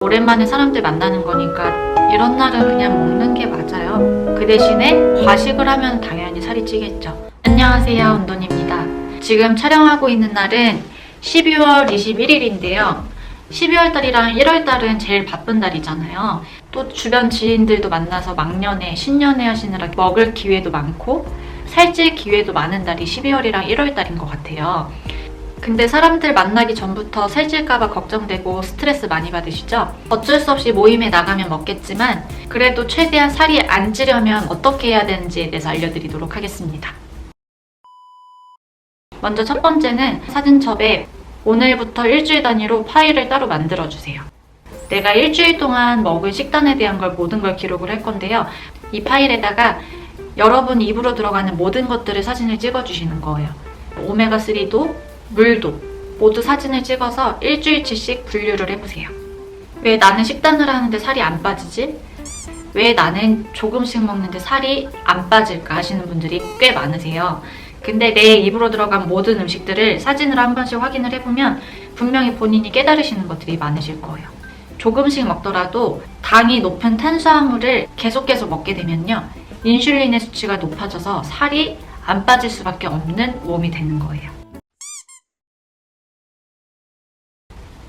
오랜만에 사람들 만나는 거니까 이런 날은 그냥 먹는 게 맞아요. 그 대신에 과식을 하면 당연히 살이 찌겠죠. 안녕하세요, 운돈입니다. 지금 촬영하고 있는 날은 12월 21일인데요. 12월 달이랑 1월 달은 제일 바쁜 달이잖아요. 또 주변 지인들도 만나서 막년에 신년회 하시느라 먹을 기회도 많고 살찔 기회도 많은 달이 12월이랑 1월 달인 것 같아요. 근데 사람들 만나기 전부터 살찔까봐 걱정되고 스트레스 많이 받으시죠? 어쩔 수 없이 모임에 나가면 먹겠지만 그래도 최대한 살이 안 찌려면 어떻게 해야 되는지에 대해서 알려드리도록 하겠습니다. 먼저 첫 번째는 사진첩에 오늘부터 일주일 단위로 파일을 따로 만들어주세요. 내가 일주일 동안 먹을 식단에 대한 걸 모든 걸 기록을 할 건데요. 이 파일에다가 여러분 입으로 들어가는 모든 것들을 사진을 찍어주시는 거예요. 오메가3도 물도 모두 사진을 찍어서 일주일치씩 분류를 해보세요. 왜 나는 식단을 하는데 살이 안 빠지지? 왜 나는 조금씩 먹는데 살이 안 빠질까 하시는 분들이 꽤 많으세요. 근데 내 입으로 들어간 모든 음식들을 사진으로 한 번씩 확인을 해보면 분명히 본인이 깨달으시는 것들이 많으실 거예요. 조금씩 먹더라도 당이 높은 탄수화물을 계속 계속 먹게 되면요. 인슐린의 수치가 높아져서 살이 안 빠질 수밖에 없는 몸이 되는 거예요.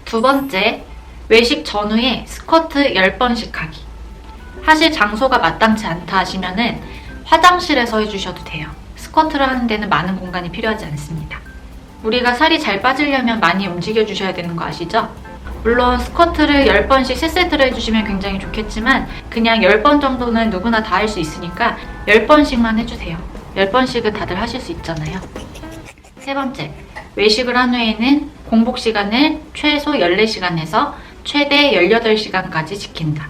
두 번째, 외식 전후에 스쿼트 10번씩 하기. 하실 장소가 마땅치 않다 하시면은 화장실에서 해주셔도 돼요. 스쿼트를 하는 데는 많은 공간이 필요하지 않습니다. 우리가 살이 잘 빠지려면 많이 움직여 주셔야 되는 거 아시죠? 물론 스쿼트를 10번씩 3세트를 해주시면 굉장히 좋겠지만 그냥 10번 정도는 누구나 다 할 수 있으니까 10번씩만 해주세요. 10번씩은 다들 하실 수 있잖아요. 세 번째, 외식을 한 후에는 공복 시간을 최소 14시간에서 최대 18시간까지 지킨다.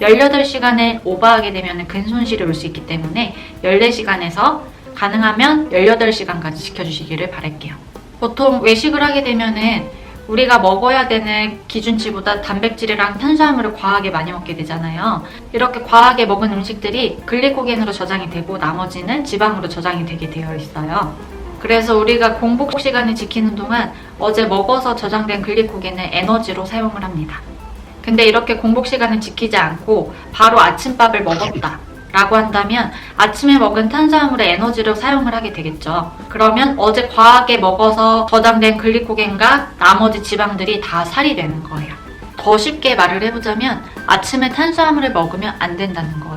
18시간을 오버하게 되면 근 손실이 올 수 있기 때문에 14시간에서 가능하면 18시간까지 지켜주시기를 바랄게요. 보통 외식을 하게 되면은 우리가 먹어야 되는 기준치보다 단백질이랑 탄수화물을 과하게 많이 먹게 되잖아요. 이렇게 과하게 먹은 음식들이 글리코겐으로 저장이 되고 나머지는 지방으로 저장이 되게 되어 있어요. 그래서 우리가 공복 시간을 지키는 동안 어제 먹어서 저장된 글리코겐을 에너지로 사용을 합니다. 근데 이렇게 공복 시간을 지키지 않고 바로 아침밥을 먹었다. 라고 한다면 아침에 먹은 탄수화물의 에너지로 사용을 하게 되겠죠. 그러면 어제 과하게 먹어서 저장된 글리코겐과 나머지 지방들이 다 살이 되는 거예요. 더 쉽게 말을 해보자면 아침에 탄수화물을 먹으면 안 된다는 거예요.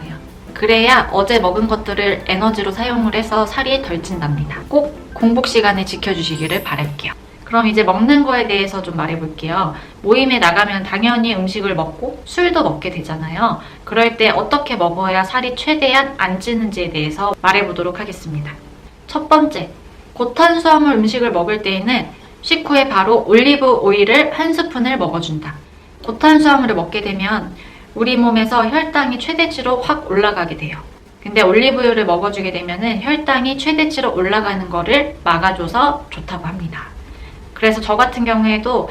그래야 어제 먹은 것들을 에너지로 사용을 해서 살이 덜 찐답니다. 꼭 공복 시간을 지켜주시기를 바랄게요. 그럼 이제 먹는 거에 대해서 좀 말해볼게요. 모임에 나가면 당연히 음식을 먹고 술도 먹게 되잖아요. 그럴 때 어떻게 먹어야 살이 최대한 안 찌는지에 대해서 말해보도록 하겠습니다. 첫 번째, 고탄수화물 음식을 먹을 때에는 식후에 바로 올리브 오일을 한 스푼을 먹어준다. 고탄수화물을 먹게 되면 우리 몸에서 혈당이 최대치로 확 올라가게 돼요. 근데 올리브유를 먹어주게 되면은 혈당이 최대치로 올라가는 거를 막아줘서 좋다고 합니다. 그래서 저 같은 경우에도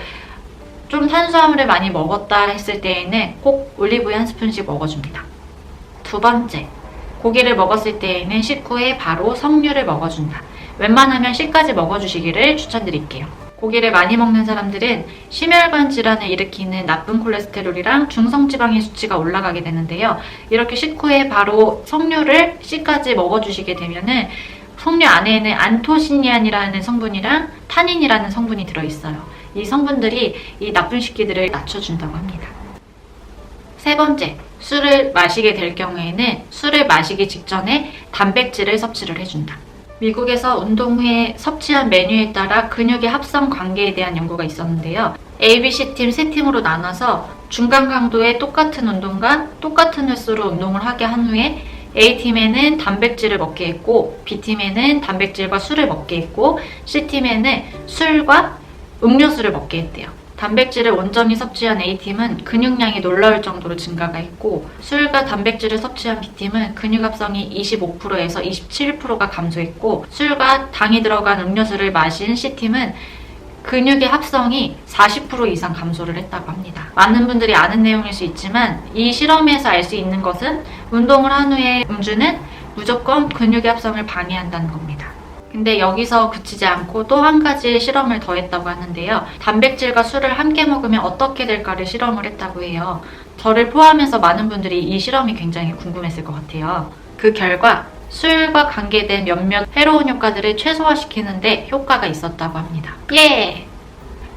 좀 탄수화물을 많이 먹었다 했을 때에는 꼭 올리브유 한 스푼씩 먹어줍니다. 두 번째, 고기를 먹었을 때에는 식후에 바로 석류를 먹어준다. 웬만하면 씨까지 먹어주시기를 추천드릴게요. 고기를 많이 먹는 사람들은 심혈관 질환을 일으키는 나쁜 콜레스테롤이랑 중성지방의 수치가 올라가게 되는데요. 이렇게 식후에 바로 석류를 씨까지 먹어주시게 되면은 석류 안에는 안토시니안이라는 성분이랑 타닌이라는 성분이 들어있어요. 이 성분들이 이 나쁜 식기들을 낮춰준다고 합니다. 세 번째, 술을 마시게 될 경우에는 술을 마시기 직전에 단백질을 섭취를 해준다. 미국에서 운동 후에 섭취한 메뉴에 따라 근육의 합성 관계에 대한 연구가 있었는데요. ABC 팀 세 팀으로 나눠서 중간 강도의 똑같은 운동과 똑같은 횟수로 운동을 하게 한 후에 A팀에는 단백질을 먹게 했고 B팀에는 단백질과 술을 먹게 했고 C팀에는 술과 음료수를 먹게 했대요. 단백질을 온전히 섭취한 A팀은 근육량이 놀라울 정도로 증가가 했고 술과 단백질을 섭취한 B팀은 근육 합성이 25%에서 27%가 감소했고 술과 당이 들어간 음료수를 마신 C팀은 근육의 합성이 40% 이상 감소를 했다고 합니다. 많은 분들이 아는 내용일 수 있지만 이 실험에서 알 수 있는 것은 운동을 한 후에 음주는 무조건 근육의 합성을 방해한다는 겁니다. 근데 여기서 그치지 않고 또 한 가지 실험을 더 했다고 하는데요. 단백질과 술을 함께 먹으면 어떻게 될까를 실험을 했다고 해요. 저를 포함해서 많은 분들이 이 실험이 굉장히 궁금했을 것 같아요. 그 결과 술과 관계된 몇몇 해로운 효과들을 최소화시키는데 효과가 있었다고 합니다. 예!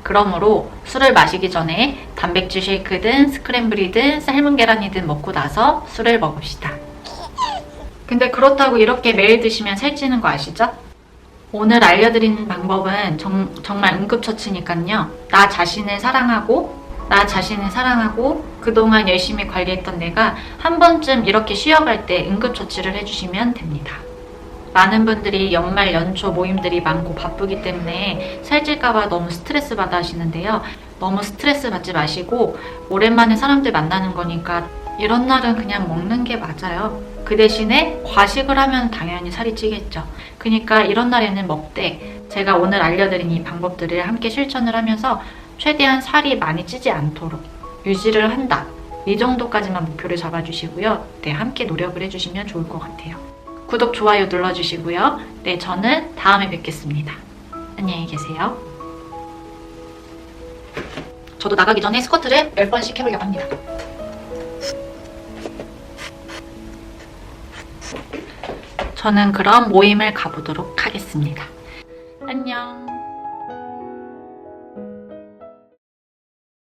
그러므로 술을 마시기 전에 단백질 쉐이크든 스크램블이든 삶은 계란이든 먹고 나서 술을 먹읍시다. 근데 그렇다고 이렇게 매일 드시면 살찌는 거 아시죠? 오늘 알려드리는 방법은 정, 정말 응급처치니까요. 나 자신을 사랑하고, 나 자신을 사랑하고, 그동안 열심히 관리했던 내가 한 번쯤 이렇게 쉬어갈 때 응급처치를 해주시면 됩니다. 많은 분들이 연말 연초 모임들이 많고 바쁘기 때문에 살찔까봐 너무 스트레스 받아 하시는데요. 너무 스트레스 받지 마시고, 오랜만에 사람들 만나는 거니까 이런 날은 그냥 먹는 게 맞아요. 그 대신에 과식을 하면 당연히 살이 찌겠죠. 그러니까 이런 날에는 먹되 제가 오늘 알려드린 이 방법들을 함께 실천을 하면서 최대한 살이 많이 찌지 않도록 유지를 한다. 이 정도까지만 목표를 잡아주시고요. 네, 함께 노력을 해주시면 좋을 것 같아요. 구독, 좋아요 눌러주시고요. 네, 저는 다음에 뵙겠습니다. 안녕히 계세요. 저도 나가기 전에 스쿼트를 10번씩 해보려고 합니다. 저는 그럼 모임을 가보도록 하겠습니다.